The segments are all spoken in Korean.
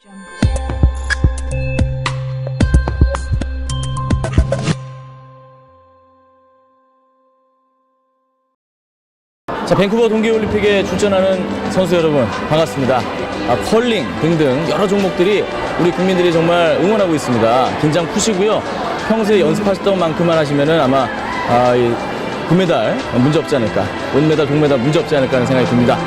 자, 밴쿠버 동계올림픽에 출전하는 선수 여러분 반갑습니다. 아, 컬링 등등 여러 종목들이 우리 국민들이 정말 응원하고 있습니다. 긴장 푸시고요. 평소에 연습하셨던 만큼만 하시면은 아마 아, 이 금메달 문제 없지 않을까, 은메달, 동메달 문제 없지 않을까 하는 생각이 듭니다.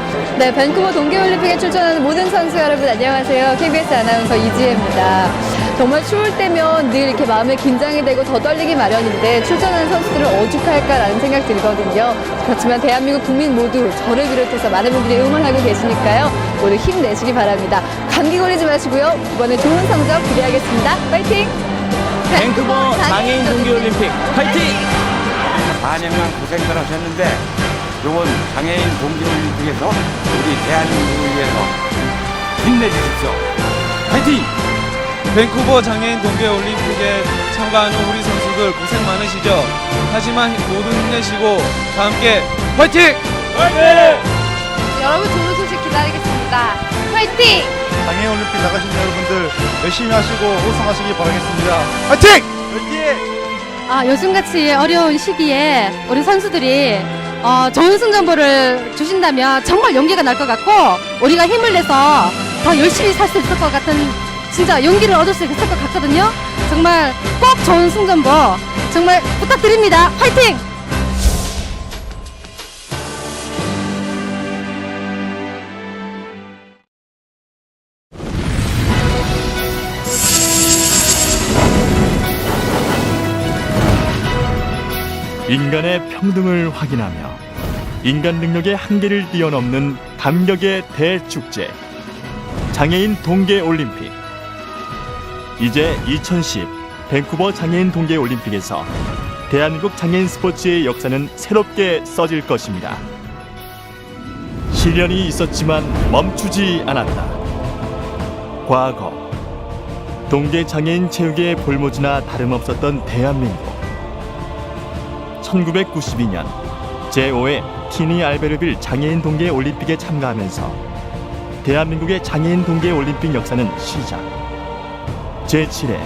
네, 밴쿠버 동계올림픽에 출전하는 모든 선수 여러분 안녕하세요. KBS 아나운서 이지혜입니다. 정말 추울 때면 늘 이렇게 마음에 긴장이 되고 더 떨리기 마련인데 출전하는 선수들은 오죽할까라는 생각 들거든요. 그렇지만 대한민국 국민 모두 저를 비롯해서 많은 분들이 응원하고 계시니까요. 모두 힘내시기 바랍니다. 감기 걸리지 마시고요. 이번에 좋은 성적 기대하겠습니다. 파이팅! 밴쿠버 장애인 동계올림픽 파이팅! 4년간 고생들 하셨는데 이번 장애인 동계올림픽에서 우리 대한민국을 위해서 힘내주십시오. 화이팅! 밴쿠버 장애인 동계 올림픽에 참가하는 우리 선수들 고생 많으시죠? 하지만 모두 힘내시고 다 함께 화이팅! 여러분 좋은 소식 기다리겠습니다. 파이팅! 장애인 올림픽 나가신 여러분들 열심히 하시고 우승하시기 바라겠습니다. 화이팅! 화이팅! 아, 요즘같이 어려운 시기에 우리 선수들이 어, 좋은 승전보를 주신다면 정말 용기가 날 것 같고 우리가 힘을 내서 더 열심히 살 수 있을 것 같은 진짜 용기를 얻을 수 있을 것 같거든요. 정말 꼭 좋은 승전보 정말 부탁드립니다. 화이팅! 인간의 평등을 확인하며 인간 능력의 한계를 뛰어넘는 감격의 대축제 장애인 동계 올림픽 이제 2010 밴쿠버 장애인 동계 올림픽에서 대한민국 장애인 스포츠의 역사는 새롭게 써질 것입니다. 시련이 있었지만 멈추지 않았다. 과거 동계 장애인 체육의 볼모지나 다름없었던 대한민국 1992년 제5회 티니 알베르빌 장애인 동계 올림픽에 참가하면서 대한민국의 장애인 동계 올림픽 역사는 시작. 제7회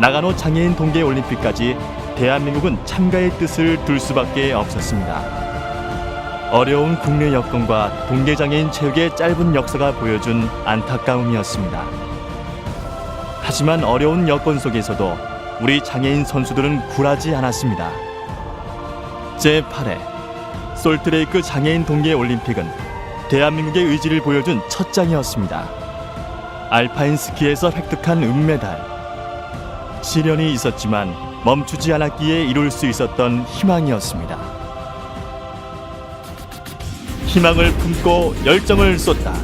나가노 장애인 동계 올림픽까지 대한민국은 참가의 뜻을 둘 수밖에 없었습니다. 어려운 국내 여건과 동계 장애인 체육의 짧은 역사가 보여준 안타까움이었습니다. 하지만 어려운 여건 속에서도 우리 장애인 선수들은 굴하지 않았습니다. 제8회 솔트레이크 장애인 동계 올림픽은 대한민국의 의지를 보여준 첫 장이었습니다. 알파인 스키에서 획득한 은메달. 시련이 있었지만 멈추지 않았기에 이룰 수 있었던 희망이었습니다. 희망을 품고 열정을 쏟다.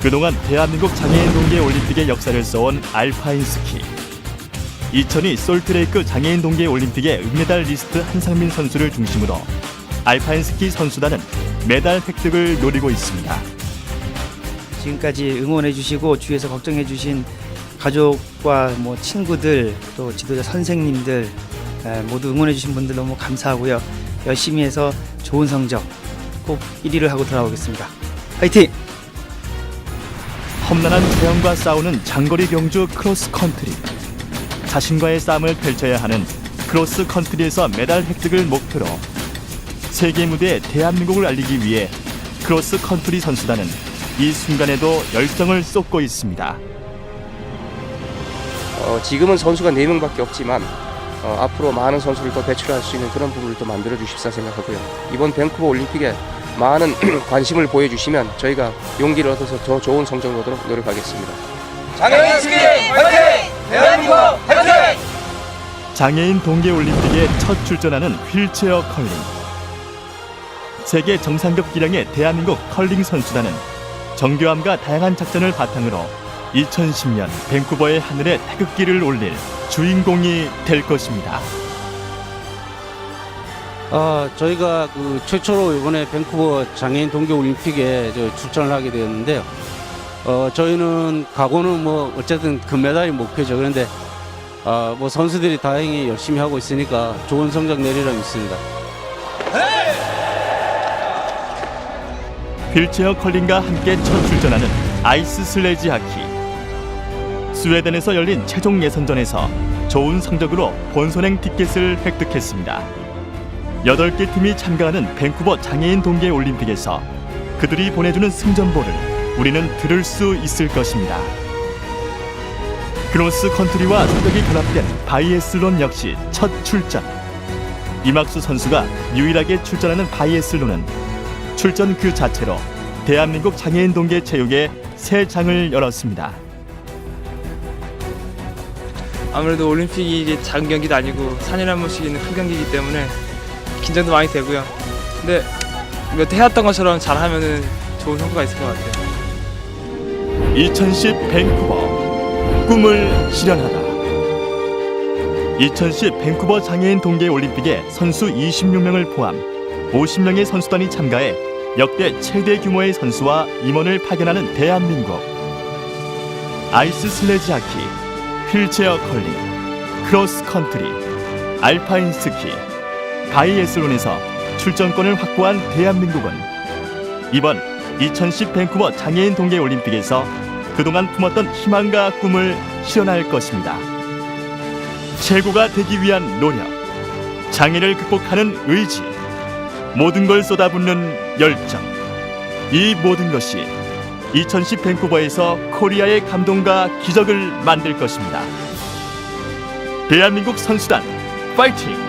그동안 대한민국 장애인 동계 올림픽의 역사를 써온 알파인 스키. 2002 솔트레이크 장애인 동계 올림픽의 은메달 리스트 한상민 선수를 중심으로 알파인 스키 선수단은 메달 획득을 노리고 있습니다. 지금까지 응원해 주시고 주위에서 걱정해 주신 가족과 뭐 친구들 또 지도자 선생님들 에, 모두 응원해 주신 분들 너무 감사하고요. 열심히 해서 좋은 성적 꼭 1위를 하고 돌아오겠습니다. 화이팅! 험난한 태양과 싸우는 장거리 경주 크로스 컨트리. 자신과의 싸움을 펼쳐야 하는 크로스 컨트리에서 메달 획득을 목표로 세계 무대에 대한민국을 알리기 위해 크로스 컨트리 선수단은 이 순간에도 열정을 쏟고 있습니다. 어, 지금은 선수가 4명밖에 없지만 어, 앞으로 많은 선수를 더 배출할 수 있는 그런 부분을 또 만들어 주십사 생각하고요. 이번 밴쿠버 올림픽에 많은 관심을 보여주시면 저희가 용기를 얻어서 더 좋은 성적을 얻도록 노력하겠습니다. 장애인 스키 화이팅! 대한민국! 장애인 동계 올림픽에 첫 출전하는 휠체어 컬링. 세계 정상급 기량의 대한민국 컬링 선수단은 정교함과 다양한 작전을 바탕으로 2010년 밴쿠버의 하늘에 태극기를 올릴 주인공이 될 것입니다. 아, 저희가 그 최초로 이번에 밴쿠버 장애인 동계 올림픽에 저 출전을 하게 되었는데요. 어, 저희는 각오는 뭐 어쨌든 금메달이 목표죠. 그런데 아, 뭐 선수들이 다행히 열심히 하고 있으니까 좋은 성적 내리라 믿습니다. 휠체어 컬링과 함께 첫 출전하는 아이스 슬레지 하키. 스웨덴에서 열린 최종 예선전에서 좋은 성적으로 본선행 티켓을 획득했습니다. 8개 팀이 참가하는 밴쿠버 장애인 동계 올림픽에서 그들이 보내주는 승전보를 우리는 들을 수 있을 것입니다. 크로스 컨트리와 성격이 결합된 바이애슬론 역시 첫 출전. 이막수 선수가 유일하게 출전하는 바이애슬론은 출전 그 자체로 대한민국 장애인 동계 체육의 새 장을 열었습니다. 아무래도 올림픽이 이게 작은 경기도 아니고 4년에 한 번씩 있는 큰 경기이기 때문에 긴장도 많이 되고요. 근데 여태 해왔던 것처럼 잘하면은 좋은 성과가 있을 것 같아요. 2010 밴쿠버 꿈을 실현하다. 2010 밴쿠버 장애인 동계 올림픽에 선수 26명을 포함 50명의 선수단이 참가해 역대 최대 규모의 선수와 임원을 파견하는 대한민국. 아이스 슬레지 하키, 휠체어 컬링, 크로스 컨트리, 알파인 스키, 바이애슬론에서 출전권을 확보한 대한민국은 이번 2010 밴쿠버 장애인 동계 올림픽에서 그동안 품었던 희망과 꿈을 실현할 것입니다. 최고가 되기 위한 노력, 장애를 극복하는 의지, 모든 걸 쏟아붓는 열정. 이 모든 것이 2010 밴쿠버에서 코리아의 감동과 기적을 만들 것입니다. 대한민국 선수단 파이팅!